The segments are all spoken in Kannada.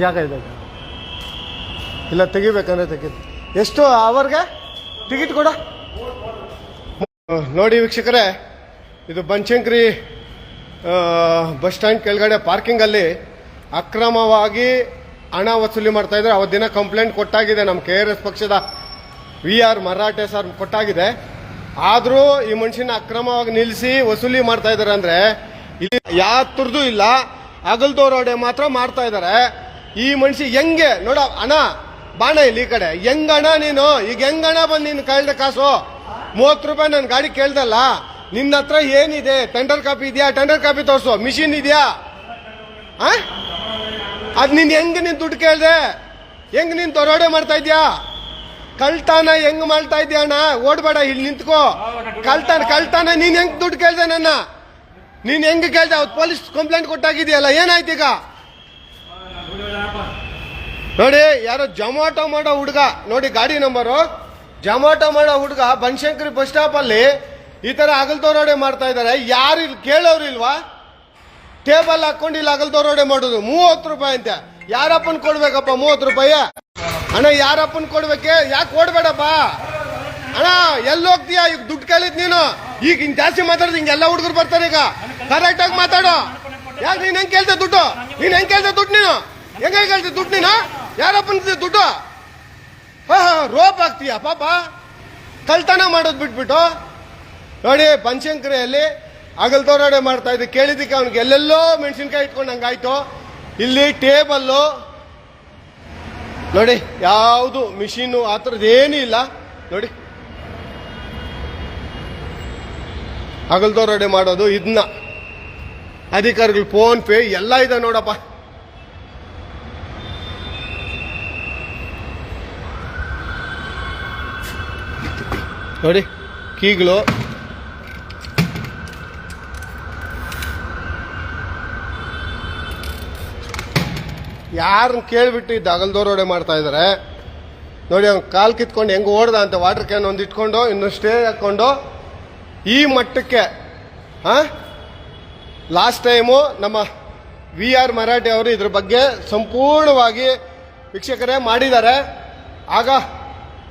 ಜಾಗ ಇದೆ ಇಲ್ಲ ತೆಗಿಬೇಕಂದ್ರೆ ತೆಗಿ ಎಷ್ಟು ಅವರ್ಗೆ? ಟಿಕೆಟ್ ಕೊಡ. ನೋಡಿ ವೀಕ್ಷಕರೇ ಇದು ಬನಶಂಕರಿ ಬಸ್ ಸ್ಟ್ಯಾಂಡ್ ಕೆಳಗಡೆ ಪಾರ್ಕಿಂಗಲ್ಲಿ ಅಕ್ರಮವಾಗಿ ಹಣ ವಸೂಲಿ ಮಾಡ್ತಾ ಇದ್ದಾರೆ. ಅವತ್ತು ದಿನ ಕಂಪ್ಲೇಂಟ್ ಕೊಟ್ಟಾಗಿದೆ ನಮ್ಮ ಕೆ ಆರ್ ಎಸ್ ಪಕ್ಷದ ವಿ ಆರ್ ಮರಾಠೆ ಸರ್ ಕೊಟ್ಟಾಗಿದೆ. ಆದರೂ ಈ ಮನುಷ್ಯನ ಅಕ್ರಮವಾಗಿ ನಿಲ್ಲಿಸಿ ವಸೂಲಿ ಮಾಡ್ತಾ ಇದ್ದಾರೆ ಅಂದರೆ ಇಲ್ಲಿ ಯಾತರದ್ದು ಇಲ್ಲ. ಅಗಲ್ದೋರೋಡೆ ಮಾತ್ರ ಮಾಡ್ತಾ ಇದ್ದಾರೆ ಈ ಮನುಷ್ಯ ಹೆಂಗೆ, ನೋಡ, ಅಣ್ಣ, ಬಾಣ ಇಲ್ಲಿ ಈ ಕಡೆ. ಹೆಂಗ್ ಅಣ್ಣ ನೀನು? ಈಗ ಹೆಂಗ್ ಅಣ್ಣ ಬಂದು ನೀನು ಕೇಳ್ದೆ ಕಾಸು? ಮೂವತ್ತು ರೂಪಾಯಿ ನನ್ನ ಗಾಡಿ ಕೇಳ್ದಲ್ಲ? ನಿನ್ನ ಹತ್ರ ಏನಿದೆ? ಟೆಂಡರ್ ಕಾಪಿ ಇದೆಯಾ? ಟೆಂಡರ್ ಕಾಪಿ ತೋರಿಸು. ಮಿಷಿನ್ ಇದೆಯಾ? ಅದ್ ನೀನ್ ಹೆಂಗ್ ನೀನ್ ದುಡ್ಡು ಕೇಳ್ದೆ? ಹೆಂಗ್ ನೀನ್ ದರೋಡೆ ಮಾಡ್ತಾ ಇದ್ಯಾ? ಕಳ್ತಾನ ಹೆಂಗ್ ಮಾಡ್ತಾ ಇದ್ಯಾ ಅಣ್ಣ? ಓಡ್ಬೇಡ, ಇಲ್ಲಿ ನಿಂತ್ಕೋ. ಕಳ್ತಾನ ಕಳ್ತಾನ, ನೀನು ಹೆಂಗ್ ದುಡ್ಡು ಕೇಳ್ದೆ ನನ್ನ? ನೀನ್ ಹೆಂಗೆ ಕೇಳ್ದೆ? ಅವತ್ತು ಪೊಲೀಸ್ ಕಂಪ್ಲೇಂಟ್ ಕೊಟ್ಟಾಗಿದೆಯಲ್ಲ, ಏನಾಯ್ತು ಈಗ? ನೋಡಿ, ಯಾರೋ ಜೊಮಾಟೊ ಮಾಡೋ ಹುಡುಗ, ನೋಡಿ ಗಾಡಿ ನಂಬರು. ಜೊಮಾಟೊ ಮಾಡೋ ಹುಡುಗ ಬನಶಂಕರಿ ಬಸ್ ಸ್ಟಾಪ್ ಅಲ್ಲಿ ಈ ತರ ಅಗಲ್ದೋರೋಡೆ ಮಾಡ್ತಾ ಇದ್ದಾರೆ ಯಾರು ಇಲ್ಲಿ ಕೇಳೋರು ಇಲ್ವಾ? ಟೇಬಲ್ ಹಾಕೊಂಡು ಇಲ್ಲಿ ಅಗಲ್ದೋರೋಡೆ ಮಾಡೋದು. ಮೂವತ್ತು ರೂಪಾಯಿ ಅಂತೆ. ಯಾರಪ್ಪನ್ ಕೊಡ್ಬೇಕಪ್ಪ ಮೂವತ್ತು ರೂಪಾಯಿ? ಅಣ್ಣ, ಯಾರಪ್ಪನ್ ಕೊಡ್ಬೇಕೆ? ಯಾಕೆ ಕೊಡ್ಬೇಡಪ್ಪ ಅಣ್ಣ, ಎಲ್ಲಿ ಹೋಗ್ತೀಯಾ? ಈಗ ದುಡ್ಡು ಕೇಳಿದ್ ನೀನು. ಈಗ ಹಿಂಗೆ ಜಾಸ್ತಿ ಮಾತಾಡಿದ್ ಹಿಂಗೆಲ್ಲ ಹುಡುಗರು ಬರ್ತಾರೆ ಈಗ. ಕರೆಕ್ಟ್ ಆಗಿ ಮಾತಾಡು. ಯಾಕೆ ನೀನ್ ಹೆಂಗ್ ಕೇಳ್ದೆ ದುಡ್ಡು? ನೀನ್ ಹೆಂಗ್ ಕೇಳ್ದೆ ದುಡ್ಡು ನೀನು? ಹೆಂಗ ಕೇಳ್ದೆ ದುಡ್ಡು ನೀನು? ಯಾರಪ್ಪನ ದುಡ್ಡು? ಹಾ ಹಾ, ರೋಪ್ ಹಾಕ್ತೀಯ ಪಾಪ? ಕಳ್ತನ ಮಾಡೋದು ಬಿಟ್ಬಿಟ್ಟು. ನೋಡಿ, ಬನಶಂಕರಿಯಲ್ಲಿ ಅಗಲ್ದೋರಾಡೆ ಮಾಡ್ತಾ ಇದ್ದೆ. ಕೇಳಿದ್ದಕ್ಕೆ ಅವ್ನಿಗೆ ಎಲ್ಲೆಲ್ಲೋ ಮೆಣಸಿನ್ಕಾಯಿ ಇಟ್ಕೊಂಡು ಹಂಗಾಯ್ತು. ಇಲ್ಲಿ ಟೇಬಲ್ಲು. ನೋಡಿ, ಯಾವುದು ಮಿಷಿನು ಆ ಥರದ್ದು ಏನೂ ಇಲ್ಲ. ನೋಡಿ. ಅಗಲ್ದೋರಾಡೆ ಮಾಡೋದು ಇದನ್ನ ಅಧಿಕಾರಿಗಳು ಫೋನ್ ಪೇ ಎಲ್ಲ ಇದೆ ನೋಡಪ್ಪ. ನೋಡಿ, ಕೀಗಳು. ಯಾರನ್ನ ಕೇಳಿಬಿಟ್ಟು ಇದ್ದ ಅಗಲ್ದೋರೋಡೆ ಮಾಡ್ತಾ ಇದ್ದಾರೆ ನೋಡಿ, ಅವ್ನು ಕಾಲು ಕಿತ್ಕೊಂಡು ಹೆಂಗೆ ಓಡ್ದ ಅಂತ ವಾಟರ್ ಕ್ಯಾನ್ ಒಂದು ಇಟ್ಕೊಂಡು ಇನ್ನು ಸ್ಟೇ ಹಾಕ್ಕೊಂಡು ಈ ಮಟ್ಟಕ್ಕೆ, ಹಾ? ಲಾಸ್ಟ್ ಟೈಮು ನಮ್ಮ ವಿ ಆರ್ ಮರಾಠಿ ಅವರು ಇದ್ರ ಬಗ್ಗೆ ಸಂಪೂರ್ಣವಾಗಿ ವೀಕ್ಷಕರೇ ಮಾಡಿದ್ದಾರೆ. ಆಗ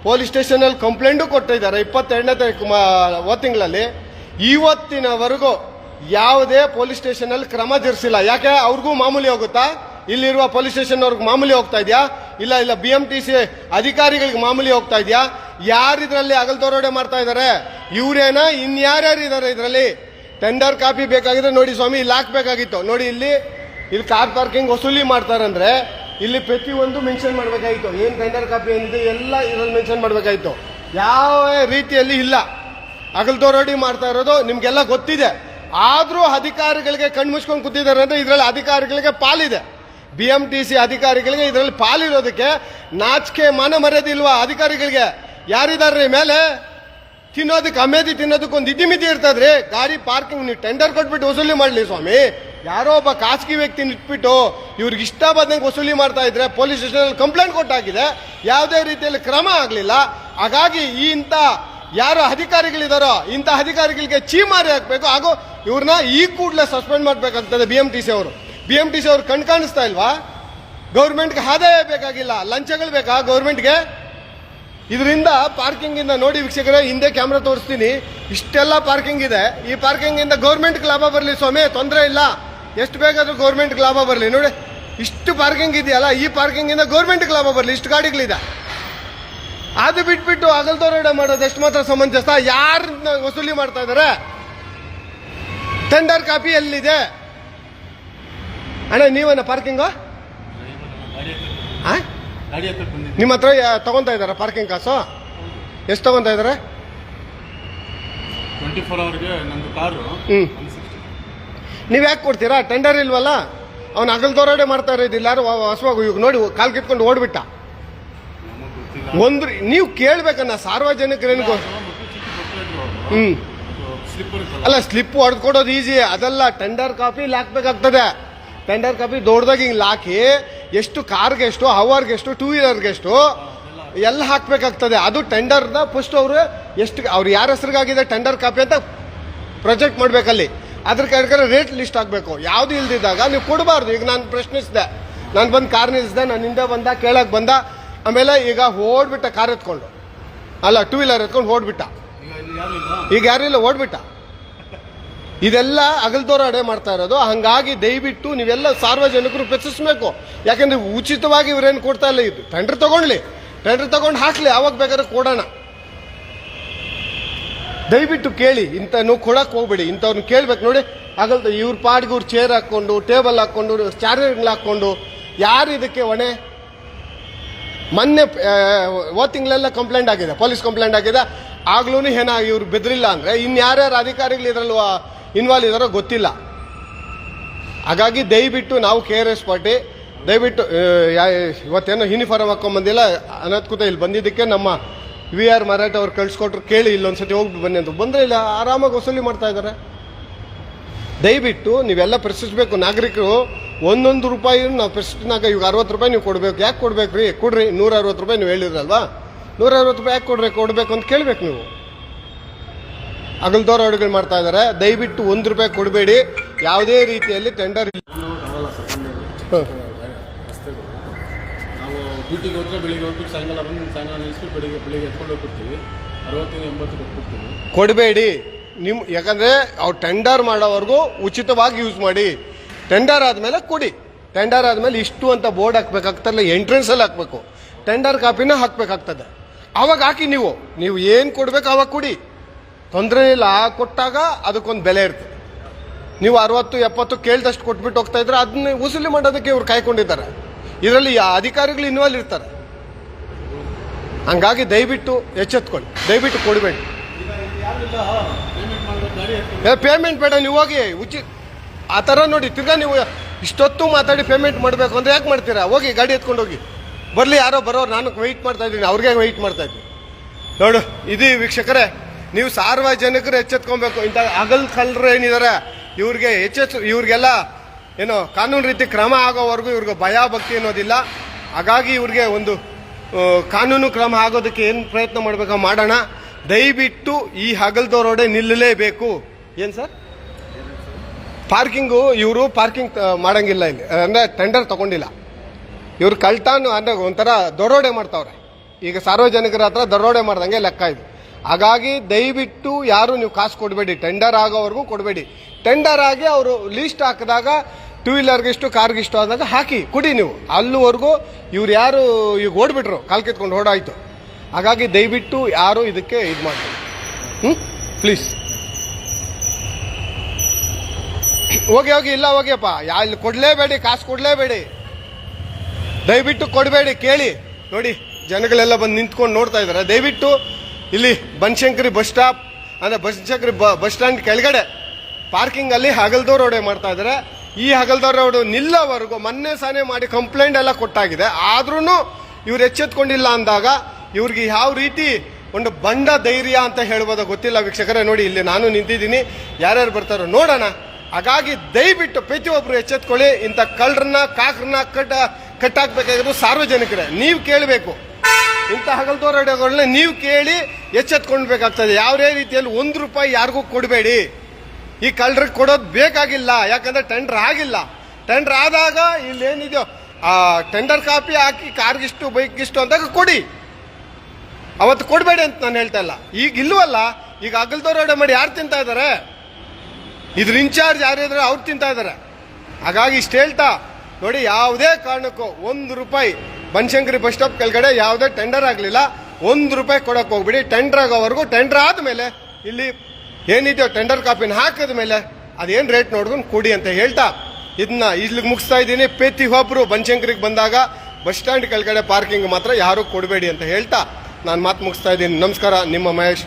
ಪೊಲೀಸ್ ಸ್ಟೇಷನಲ್ಲಿ ಕಂಪ್ಲೇಂಟು ಕೊಟ್ಟಿದ್ದಾರೆ ಇಪ್ಪತ್ತೆರಡನೇ ತಾರೀಕು ಮ- ತಿಂಗಳಲ್ಲಿ. ಇವತ್ತಿನವರೆಗೂ ಯಾವುದೇ ಪೊಲೀಸ್ ಸ್ಟೇಷನಲ್ಲಿ ಕ್ರಮ ಜರುಗಿಸಿಲ್ಲ. ಯಾಕೆ? ಅವ್ರಿಗೂ ಮಾಮೂಲಿ ಹೋಗುತ್ತಾ? ಇಲ್ಲಿರುವ ಪೊಲೀಸ್ ಸ್ಟೇಷನ್ ಅವ್ರಿಗೆ ಮಾಮೂಲಿ ಹೋಗ್ತಾ ಇದೆಯಾ? ಇಲ್ಲ ಇಲ್ಲ, ಬಿ ಎಂ ಟಿ ಸಿ ಅಧಿಕಾರಿಗಳಿಗೆ ಮಾಮೂಲಿ ಹೋಗ್ತಾ ಇದೆಯಾ? ಯಾರಿದ್ರಲ್ಲಿ ಇದರಲ್ಲಿ ಅಗಲ್ದೋರೋಡೆ ಮಾಡ್ತಾ ಇದ್ದಾರೆ? ಇವರೇನ? ಇನ್ಯಾರ್ಯಾರು ಇದ್ದಾರೆ ಇದರಲ್ಲಿ? ಟೆಂಡರ್ ಕಾಪಿ ಬೇಕಾಗಿದ್ರೆ ನೋಡಿ ಸ್ವಾಮಿ, ಇಲ್ಲಿ ಹಾಕ್ಬೇಕಾಗಿತ್ತು ನೋಡಿ ಇಲ್ಲಿ ಇಲ್ಲಿ ಕಾರ್ ಪಾರ್ಕಿಂಗ್ ವಸೂಲಿ ಮಾಡ್ತಾರಂದ್ರೆ ಇಲ್ಲಿ ಪ್ರತಿ ಒಂದು ಮೆನ್ಷನ್ ಮಾಡಬೇಕಾಗಿತ್ತು. ಏನು ಟೆಂಡರ್ ಕಾಪಿ ಏನಿದೆ ಎಲ್ಲ ಇದ್ರಲ್ಲಿ ಮೆನ್ಷನ್ ಮಾಡಬೇಕಾಗಿತ್ತು. ಯಾವ ರೀತಿಯಲ್ಲಿ ಇಲ್ಲ. ಅಗಲ್ದೋರಡಿ ಮಾಡ್ತಾ ಇರೋದು ನಿಮಗೆಲ್ಲ ಗೊತ್ತಿದೆ. ಆದರೂ ಅಧಿಕಾರಿಗಳಿಗೆ ಕಣ್ಮುಚ್ಕೊಂಡು ಕೂತಿದ್ದಾರೆ ಅಂದ್ರೆ ಇದರಲ್ಲಿ ಅಧಿಕಾರಿಗಳಿಗೆ ಪಾಲಿದೆ. ಬಿ ಎಂ ಟಿ ಸಿ ಅಧಿಕಾರಿಗಳಿಗೆ ಇದರಲ್ಲಿ ಪಾಲಿರೋದಕ್ಕೆ ನಾಚಿಕೆ ಮಾನ ಮರ್ಯಾದೆ ಅಧಿಕಾರಿಗಳಿಗೆ? ಯಾರಿದಾರ್ರಿ ಮೇಲೆ? ತಿನ್ನೋದಕ್ಕೆ ಅಮೇದಿ ತಿನ್ನೋದಕ್ಕೆ ಒಂದು ಇತಿಮಿತಿ ಇರ್ತದ್ರೆ ಗಾಡಿ ಪಾರ್ಕಿಂಗ್ ನೀವು ಟೆಂಡರ್ ಕೊಟ್ಬಿಟ್ಟು ವಸೂಲಿ ಮಾಡಲಿ ಸ್ವಾಮಿ. ಯಾರೋ ಒಬ್ಬ ಖಾಸಗಿ ವ್ಯಕ್ತಿ ಇಟ್ಬಿಟ್ಟು ಇವ್ರಿಗೆ ಇಷ್ಟ ಬಂದಂಗೆ ವಸೂಲಿ ಮಾಡ್ತಾ ಇದ್ರೆ ಪೊಲೀಸ್ ಸ್ಟೇಷನಲ್ಲಿ ಕಂಪ್ಲೇಂಟ್ ಕೊಟ್ಟಾಗಿದೆ. ಯಾವುದೇ ರೀತಿಯಲ್ಲಿ ಕ್ರಮ ಆಗಲಿಲ್ಲ. ಹಾಗಾಗಿ ಈ ಇಂಥ ಯಾರು ಅಧಿಕಾರಿಗಳಿದಾರೋ ಇಂಥ ಅಧಿಕಾರಿಗಳಿಗೆ ಚೀಮಾರಿ ಹಾಕಬೇಕು. ಹಾಗೂ ಇವ್ರನ್ನ ಈ ಕೂಡಲೇ ಸಸ್ಪೆಂಡ್ ಮಾಡಬೇಕಂತಂದ್ರೆ ಬಿ ಎಂ ಟಿ ಸಿ ಅವರು. ಬಿ ಎಂ ಟಿ ಸಿ ಅವ್ರು ಕಣ್ ಕಾಣಿಸ್ತಾ ಇಲ್ವಾ? ಗೌರ್ಮೆಂಟ್ಗೆ ಆದಾಯ ಬೇಕಾಗಿಲ್ಲ. ಲಂಚಗಳು ಬೇಕಾ? ಗೌರ್ಮೆಂಟ್ಗೆ ಇದರಿಂದ ಪಾರ್ಕಿಂಗ್ ಇಂದ ನೋಡಿ ವೀಕ್ಷಕರೇ ಹಿಂದೆ ಕ್ಯಾಮ್ರಾ ತೋರಿಸ್ತೀನಿ. ಇಷ್ಟೆಲ್ಲ ಪಾರ್ಕಿಂಗ್ ಇದೆ. ಈ ಪಾರ್ಕಿಂಗ್ ಇಂದ ಗೌರ್ಮೆಂಟ್ಗೆ ಲಾಭ ಬರಲಿ ಸ್ವಾಮಿ ತೊಂದರೆ ಇಲ್ಲ. ಎಷ್ಟು ಬೇಕಾದ್ರೂ ಗೌರ್ಮೆಂಟ್ ಲಾಭ ಬರಲಿ. ನೋಡಿ ಇಷ್ಟು ಪಾರ್ಕಿಂಗ್ ಇದೆಯಲ್ಲ ಈ ಪಾರ್ಕಿಂಗ್ ಇಂದ ಗೌರ್ಮೆಂಟ್ಗೆ ಲಾಭ ಬರಲಿ. ಇಷ್ಟು ಗಾಡಿಗಳಿದೆ. ಅದು ಬಿಟ್ಬಿಟ್ಟು ಅಗಲ್ದೋರಡೆ ಮಾಡೋದು ಎಷ್ಟು ಮಾತ್ರ ಸಮಂಜಸ. ಯಾರನ್ನ ವಸೂಲಿ ಮಾಡ್ತಾ ಇದ್ದಾರೆ ಟೆಂಡರ್ ಕಾಪಿ ಎಲ್ಲಿದೆ? ಅಣ್ಣ ನೀವನ್ನ ಪಾರ್ಕಿಂಗು ಆ? ಗಾಡಿ ಹತ್ರ ಬಂದಿದ್ದೆ. ನಿಮ್ಮ ಹತ್ರ ಯಾ- ತಗೊಂತಾ ಇದಾರ ಪಾರ್ಕಿಂಗ್ ಕಾಸು? ಎಷ್ಟು ತಗೊಂತಾ ಇದಾರೆ? ಟ್ವೆಂಟಿ ಫೋರ್ ಅವರ್ಗೆ ನಂದು ಕಾರು ಹ್ಮ್. ಒನ್ ಸಿಕ್ಸ್ಟಿ ನೀವು ಯಾಕೆ ಕೊಡ್ತೀರಾ? ಟೆಂಡರ್ ಇಲ್ವಲ್ಲ? ಅವ್ನು ಅಗಲ್ದೋರಾಡೆ ಮಾಡ್ತಾ ಇರೋದಿಲ್ಲ ಯಾರು? ಹಸುವಾಗ ಇವಾಗ ನೋಡಿ ಕಾಲ್ ಕಿತ್ಕೊಂಡು ಓಡ್ಬಿಟ್ಟ. ನಮಗೆ ಗೊತ್ತಿಲ್ಲ. ಒಂದು ನೀವು ಕೇಳ್ಬೇಕನ್ನ ಸಾರ್ವಜನಿಕರೇನು ಹ್ಮ್. ಸ್ಲಿಪ್ಪರ್ ಅಲ್ಲ ಸ್ಲಿಪ್ ಹೊಡೆದು ಕೊಡೋದು ಈಸಿ ಅದಲ್ಲ ಟೆಂಡರ್ ಕಾಪಿ ಇಲ್ಲಿ ಹಾಕ್ಬೇಕಾಗ್ತದೆ. ಟೆಂಡರ್ ಕಾಪಿ ದೊಡ್ಡದಾಗಿ ಹಿಂಗೆ ಹಾಕಿ ಎಷ್ಟು ಕಾರ್ಗೆ ಎಷ್ಟು ಅವರ್ಗೆ ಎಷ್ಟು ಟೂ ವೀಲರ್ಗೆಷ್ಟು ಎಲ್ಲ ಹಾಕಬೇಕಾಗ್ತದೆ. ಅದು ಟೆಂಡರ್ನ ಫಸ್ಟ್ ಅವರು ಎಷ್ಟು ಅವ್ರು ಯಾರ ಹೆಸ್ರಿಗಾಗಿದೆ ಟೆಂಡರ್ ಕಾಪಿ ಅಂತ ಪ್ರೊಜೆಕ್ಟ್ ಮಾಡಬೇಕಲ್ಲಿ. ಅದ್ರ ಕಡೆ ರೇಟ್ ಲಿಸ್ಟ್ ಆಗಬೇಕು ಯಾವುದು ಇಲ್ದಿದ್ದಾಗ ನೀವು ಕೊಡಬಾರ್ದು. ಈಗ ನಾನು ಪ್ರಶ್ನಿಸಿದೆ. ನಾನು ಬಂದು ಕಾರ್ ನಿಲ್ಲಿಸಿದೆ ನಾನು ಹಿಂದೆ ಬಂದ ಕೇಳಕ್ಕೆ ಬಂದ ಆಮೇಲೆ ಈಗ ಓಡ್ಬಿಟ್ಟ ಕಾರ್ ಎತ್ಕೊಂಡು. ಅಲ್ಲ ಟೂ ವೀಲರ್ ಎತ್ಕೊಂಡು ಓಡ್ಬಿಟ್ಟ ಈಗ ಇಲ್ಲಿ ಯಾರು ಇಲ್ಲ? ಈಗ ಯಾರಿಲ್ಲ ಓಡ್ಬಿಟ್ಟ ಇದೆಲ್ಲ ಅಗಲ್ದೋರಾಡೆ ಮಾಡ್ತಾ ಇರೋದು. ಹಂಗಾಗಿ ದಯವಿಟ್ಟು ನೀವೆಲ್ಲ ಸಾರ್ವಜನಿಕರು ಪ್ರಶ್ನಿಸಬೇಕು ಯಾಕಂದ್ರೆ ಉಚಿತವಾಗಿ ಇವ್ರೇನು ಕೊಡ್ತಾ ಇಲ್ಲ? ಇದು ಟೆಂಡರ್ ತಗೊಳ್ಳಿ ಟೆಂಡರ್ ತಗೊಂಡು ಹಾಕ್ಲಿ ಅವಾಗ ಬೇಕಾದ್ರೆ ಕೊಡೋಣ. ದಯವಿಟ್ಟು ಕೇಳಿ ಇಂಥ ಕೊಡಕ್ಕೆ ಹೋಗ್ಬೇಡಿ. ಇಂಥವ್ರನ್ನ ಕೇಳ್ಬೇಕು ನೋಡಿ. ಆಗಲ್ದ ಇವ್ರ ಪಾಡಿಗೆ ಇವ್ರು ಚೇರ್ ಹಾಕ್ಕೊಂಡು ಟೇಬಲ್ ಹಾಕ್ಕೊಂಡು ಚಾರ್ಜರ್ ಹಾಕ್ಕೊಂಡು, ಯಾರು ಇದಕ್ಕೆ ಹೊಣೆ? ಮೊನ್ನೆ ಓ ತಿಂಗಳೆಲ್ಲ ಕಂಪ್ಲೇಂಟ್ ಆಗಿದೆ. ಪೊಲೀಸ್ ಕಂಪ್ಲೇಂಟ್ ಆಗಿದೆ. ಆಗ್ಲೂ ಏನಾಗಿ ಇವ್ರು ಬೆದರಿಲ್ಲ ಅಂದ್ರೆ, ಇನ್ಯಾರ್ಯಾರು ಅಧಿಕಾರಿಗಳು ಇದರಲ್ಲಿ ಇನ್ವಾಲ್ವ್ ಇದಾರೋ ಗೊತ್ತಿಲ್ಲ. ಹಾಗಾಗಿ ದಯವಿಟ್ಟು ನಾವು ಕೆ ಆರ್ ಎಸ್ ಪಾರ್ಟಿ, ದಯವಿಟ್ಟು ಇವತ್ತೇನೋ ಯೂನಿಫಾರ್ಮ್ ಹಾಕೊಂಬಂದಿಲ್ಲ, ಅನತ್ಕುತ ಇಲ್ಲಿ ಬಂದಿದ್ದಕ್ಕೆ ನಮ್ಮ ವಿ ಆರ್ ಮರಾಠ ಅವ್ರು ಕಳ್ಸಿಕೊಟ್ರು, ಕೇಳಿ ಇಲ್ಲೊಂದ್ಸತಿ ಹೋಗ್ಬಿಟ್ಟು ಬನ್ನಿ ಅಂತ. ಬಂದರೆ ಇಲ್ಲ ಆರಾಮಾಗಿ ವಸೂಲಿ ಮಾಡ್ತಾ ಇದ್ದಾರೆ ದಯವಿಟ್ಟು ನೀವೆಲ್ಲ ಪ್ರಶ್ನಿಸಬೇಕು, ನಾಗರಿಕರು, ಒಂದೊಂದು ರೂಪಾಯಿ ನಾವು ಪ್ರಶ್ನಾಗ ಇವಾಗ ಅರವತ್ತು ರೂಪಾಯಿ ನೀವು ಕೊಡಬೇಕು. ಯಾಕೆ ಕೊಡ್ಬೇಕು ರೀ ಕೊಡ್ರಿ ನೂರ ಅರವತ್ತು ರೂಪಾಯಿ ನೀವು ಹೇಳಿದ್ರಲ್ವಾ? ನೂರ ಅರವತ್ತು ರೂಪಾಯಿ ಯಾಕೆ ಕೊಡ್ರಿ? ಕೊಡಬೇಕು ಅಂತ ಕೇಳಬೇಕು ನೀವು. ಅಗಲ್ದವ್ರ ಅಡುಗೆ ಮಾಡ್ತಾ ಇದ್ದಾರೆ ದಯವಿಟ್ಟು ಒಂದು ರೂಪಾಯಿ ಕೊಡಬೇಡಿ. ಯಾವುದೇ ರೀತಿಯಲ್ಲಿ ಟೆಂಡರ್ ನಾವು ಡ್ಯೂಟಿಗೆ ಹೋದ್ರೆ ಬೆಳಿಗ್ಗೆ ಹೋಗ್ಬಿಟ್ಟು ಸಾಯಂಕಾಲ ಬಂದು ಸಾಯಂಕಾಲ ನಿಲ್ಲಿಸ್ಬಿಟ್ಟು ಬೆಳಿಗ್ಗೆ ಬೆಳಿಗ್ಗೆ ಎತ್ಕೊಂಡು ಹೋಗ್ಬಿಡ್ತೀವಿ. ಎಂಬತ್ತು ಕೊಟ್ಬಿಡ್ತೀವಿ. ಕೊಡಬೇಡಿ. ನಿಮ್ಮ ಯಾಕಂದ್ರೆ ಅವ್ರು ಟೆಂಡರ್ ಮಾಡೋವರೆಗೂ ಉಚಿತವಾಗಿ ಯೂಸ್ ಮಾಡಿ. ಟೆಂಡರ್ ಆದಮೇಲೆ ಕೊಡಿ. ಟೆಂಡರ್ ಆದಮೇಲೆ ಇಷ್ಟು ಅಂತ ಬೋರ್ಡ್ ಹಾಕ್ಬೇಕಾಗ್ತಲ್ಲ ಎಂಟ್ರೆನ್ಸ್ ಅಲ್ಲಿ ಹಾಕ್ಬೇಕು. ಟೆಂಡರ್ ಕಾಪಿನ ಹಾಕ್ಬೇಕಾಗ್ತದೆ. ಅವಾಗ ಹಾಕಿ ನೀವು. ನೀವು ಏನು ಕೊಡ್ಬೇಕು ಅವಾಗ ಕೊಡಿ. ತೊಂದರೆ ಇಲ್ಲ, ಕೊಟ್ಟಾಗ ಅದಕ್ಕೊಂದು ಬೆಲೆ ಇರ್ತದೆ. ನೀವು ಅರವತ್ತು, ಎಪ್ಪತ್ತು ಕೇಳಿದಷ್ಟು ಕೊಟ್ಬಿಟ್ಟು ಹೋಗ್ತಾ ಇದ್ರೆ ಅದನ್ನ ಉಸಿಲಿ ಮಾಡೋದಕ್ಕೆ ಇವ್ರು ಕಾಯ್ಕೊಂಡಿದ್ದಾರೆ. ಇದರಲ್ಲಿ ಅಧಿಕಾರಿಗಳು ಇನ್ವಾಲ್ವ್ ಇರ್ತಾರೆ. ಹಂಗಾಗಿ ದಯವಿಟ್ಟು ಎಚ್ಚೆತ್ಕೊಳ್ಳಿ. ದಯವಿಟ್ಟು ಕೊಡಬೇಡಿ. ಪೇಮೆಂಟ್ ಬೇಡ, ನೀವು ಹೋಗಿ ಉಚಿತ ಆ ಥರ ನೋಡಿ, ತಿರ್ಗಾ ನೀವು ಇಷ್ಟೊತ್ತು ಮಾತಾಡಿ ಪೇಮೆಂಟ್ ಮಾಡಬೇಕು ಅಂದ್ರೆ ಯಾಕೆ ಮಾಡ್ತೀರಾ? ಹೋಗಿ ಗಾಡಿ ಎತ್ಕೊಂಡು ಹೋಗಿ. ಬರಲಿ, ಯಾರೋ ಬರೋರು, ನಾನು ವೆಯ್ಟ್ ಮಾಡ್ತಾ ಇದ್ದೀನಿ, ಅವ್ರಿಗೆ ವೆಯ್ಟ್ ಮಾಡ್ತಾ ಇದ್ದೀನಿ. ನೋಡು, ಇದು ವೀಕ್ಷಕರೇ ನೀವು ಸಾರ್ವಜನಿಕರು ಎಚ್ಚೆತ್ಕೊಬೇಕು. ಇಂಥ ಹಗಲ್ ಕಲ್ರು ಏನಿದ್ದಾರೆ ಇವ್ರಿಗೆ ಎಚ್ಚೆತ್, ಇವ್ರಿಗೆಲ್ಲ ಏನು ಕಾನೂನು ರೀತಿ ಕ್ರಮ ಆಗೋವರೆಗೂ ಇವ್ರಿಗೆ ಭಯ, ಭಕ್ತಿ ಅನ್ನೋದಿಲ್ಲ. ಹಾಗಾಗಿ ಇವ್ರಿಗೆ ಒಂದು ಕಾನೂನು ಕ್ರಮ ಆಗೋದಕ್ಕೆ ಏನು ಪ್ರಯತ್ನ ಮಾಡಬೇಕು ಮಾಡೋಣ. ದಯವಿಟ್ಟು ಈ ಹಗಲ್ದವರೋಡೆ ನಿಲ್ಲಲೇಬೇಕು. ಏನು ಸರ್? ಪಾರ್ಕಿಂಗು, ಇವರು ಪಾರ್ಕಿಂಗ್ ಮಾಡೋಂಗಿಲ್ಲ ಇಲ್ಲಿ. ಅಂದರೆ ಟೆಂಡರ್ ತಗೊಂಡಿಲ್ಲ. ಇವ್ರು ಕಳ್ತಾನು, ಅಂದರೆ ಒಂಥರ ದರೋಡೆ ಮಾಡ್ತಾವ್ರೆ. ಈಗ ಸಾರ್ವಜನಿಕರ ಹತ್ರ ದರೋಡೆ ಮಾಡ್ದಂಗೆ ಲೆಕ್ಕ ಇದು. ಹಾಗಾಗಿ ದಯವಿಟ್ಟು ಯಾರು ನೀವು ಕಾಸು ಕೊಡಬೇಡಿ ಟೆಂಡರ್ ಆಗೋವರೆಗೂ ಕೊಡಬೇಡಿ. ಟೆಂಡರ್ ಆಗಿ ಅವರು ಲೀಸ್ಟ್ ಹಾಕಿದಾಗ ಟೂ ವೀಲರ್ಗಿಷ್ಟು ಕಾರ್ಗಿಷ್ಟು ಆದಾಗ ಹಾಕಿ, ಕೊಡಿ ನೀವು. ಅಲ್ಲಿವರೆಗೂ ಇವ್ರು ಯಾರು ಈಗ ಓಡ್ಬಿಟ್ರು, ಕಾಲ್ ಕಿತ್ಕೊಂಡು ಓಡಾಯಿತು. ಹಾಗಾಗಿ ದಯವಿಟ್ಟು ಯಾರು ಇದಕ್ಕೆ ಇದು ಮಾಡಿ ಹ್ಞೂ ಪ್ಲೀಸ್ ಹೋಗಿ ಹೋಗಿ, ಇಲ್ಲ, ಹೋಗಿಯಪ್ಪ. ಇಲ್ಲಿ ಕೊಡಲೇಬೇಡಿ, ಕಾಸು ಕೊಡಲೇಬೇಡಿ. ದಯವಿಟ್ಟು ಕೊಡಬೇಡಿ, ಕೇಳಿ. ನೋಡಿ, ಜನಗಳೆಲ್ಲ ಬಂದು ನಿಂತ್ಕೊಂಡು ನೋಡ್ತಾ ಇದ್ದಾರೆ. ದಯವಿಟ್ಟು ಇಲ್ಲಿ ಬನಶಂಕರಿ ಬಸ್ ಸ್ಟಾಪ್, ಅಂದರೆ ಬನಶಂಕರಿ ಬಸ್ ಸ್ಟ್ಯಾಂಡ್ ಕೆಳಗಡೆ. ಪಾರ್ಕಿಂಗಲ್ಲಿ ಅಲ್ಲಿ ರೋಡೇ ಮಾಡ್ತಾ ಇದ್ದಾರೆ ಈ ಹಗಲ್ದೋರ್ ರೋಡು ನಿಲ್ಲವರೆಗೂ ಮೊನ್ನೆ ಸಾನೆ ಮಾಡಿ ಕಂಪ್ಲೇಂಟ್ ಎಲ್ಲ ಕೊಟ್ಟಾಗಿದೆ. ಆದ್ರೂ ಇವ್ರು ಎಚ್ಚೆತ್ಕೊಂಡಿಲ್ಲ ಅಂದಾಗ ಇವ್ರಿಗೆ ಯಾವ ರೀತಿ ಒಂದು ಬಂಡ ಧೈರ್ಯ ಅಂತ ಹೇಳ್ಬೋದ ಗೊತ್ತಿಲ್ಲ ವೀಕ್ಷಕರೇ, ನೋಡಿ ಇಲ್ಲಿ ನಾನು ನಿಂತಿದ್ದೀನಿ. ಯಾರ್ಯಾರು ಬರ್ತಾರೋ ನೋಡೋಣ. ಹಾಗಾಗಿ ದಯವಿಟ್ಟು ಪ್ರತಿಯೊಬ್ಬರು ಎಚ್ಚೆತ್ಕೊಳ್ಳಿ. ಇಂಥ ಕಳ್ಳರನ್ನ, ಕಾಕ್ರನ್ನ ಕಟ್ಟ ಕಟ್ಟಾಕ್ಬೇಕಾಗಿರೋದು ಸಾರ್ವಜನಿಕರೇ, ನೀವು ಕೇಳಬೇಕು. ಇಂಥ ಹಗಲ್ದೋರಡೆಗಳನ್ನ ನೀವು ಕೇಳಿ ಎಚ್ಚೆತ್ಕೊಳ್ಬೇಕಾಗ್ತದೆ. ಯಾವುದೇ ರೀತಿಯಲ್ಲಿ ಒಂದು ರೂಪಾಯಿ ಯಾರಿಗೂ ಕೊಡಬೇಡಿ. ಈ ಕಳ್ಳರಿಗೆ ಕೊಡೋದು ಬೇಕಾಗಿಲ್ಲ. ಯಾಕಂದ್ರೆ ಟೆಂಡರ್ ಆಗಿಲ್ಲ. ಟೆಂಡರ್ ಆದಾಗ ಇಲ್ಲೇನಿದೆಯೋ, ಆ ಟೆಂಡರ್ ಕಾಪಿ ಹಾಕಿ ಕಾರ್ಗಿಷ್ಟು ಬೈಕ್ಗಿಷ್ಟು ಅಂದಾಗ ಕೊಡಿ. ಅವತ್ತು ಕೊಡಬೇಡಿ ಅಂತ ನಾನು ಹೇಳ್ತಾ ಇಲ್ಲ. ಈಗ ಇಲ್ಲವಲ್ಲ ಈಗ ಅಗಲ್ದೋರಡೆ ಮಾಡಿ ಯಾರು ತಿಂತಾ ಇದ್ದಾರೆ? ಇದ್ರ ಇನ್ಚಾರ್ಜ್ ಯಾರಿದ್ರೆ ಅವ್ರು ತಿಂತಾ ಇದ್ದಾರೆ. ಹಾಗಾಗಿ ಇಷ್ಟು ಹೇಳ್ತಾ, ನೋಡಿ ಯಾವುದೇ ಕಾರಣಕ್ಕೂ ಒಂದು ರೂಪಾಯಿ ಬನಶಂಕರಿ ಬಸ್ ಸ್ಟಾಪ್ ಕೆಳಗಡೆ ಯಾವುದೇ ಟೆಂಡರ್ ಆಗಲಿಲ್ಲ. ಒಂದು ರೂಪಾಯಿ ಕೊಡೋಕೆ ಹೋಗ್ಬಿಡಿ. ಟೆಂಡರ್ ಆಗೋವರೆಗೂ ಟೆಂಡರ್ ಆದಮೇಲೆ ಇಲ್ಲಿ ಏನಿದೆಯೋ ಟೆಂಡರ್ ಕಾಪಿನ ಹಾಕಿದ ಮೇಲೆ ಅದೇನು ರೇಟ್ ನೋಡ್ಕೊಂಡು ಕೊಡಿ ಅಂತ ಹೇಳ್ತಾ ಇದನ್ನ ಇಲ್ಲಿಗೆ ಮುಗಿಸ್ತಾ ಇದ್ದೀನಿ. ಪ್ರತಿ ಒಬ್ಬರು ಬನಶಂಕರಿಗೆ ಬಂದಾಗ ಬಸ್ ಸ್ಟ್ಯಾಂಡ್ ಕೆಳಗಡೆ ಪಾರ್ಕಿಂಗ್ ಮಾತ್ರ ಯಾರೂ ಕೊಡಬೇಡಿ ಅಂತ ಹೇಳ್ತಾ ನಾನು ಮಾತು ಮುಗಿಸ್ತಾ ಇದ್ದೀನಿ. ನಮಸ್ಕಾರ, ನಿಮ್ಮ ಮಹೇಶ್.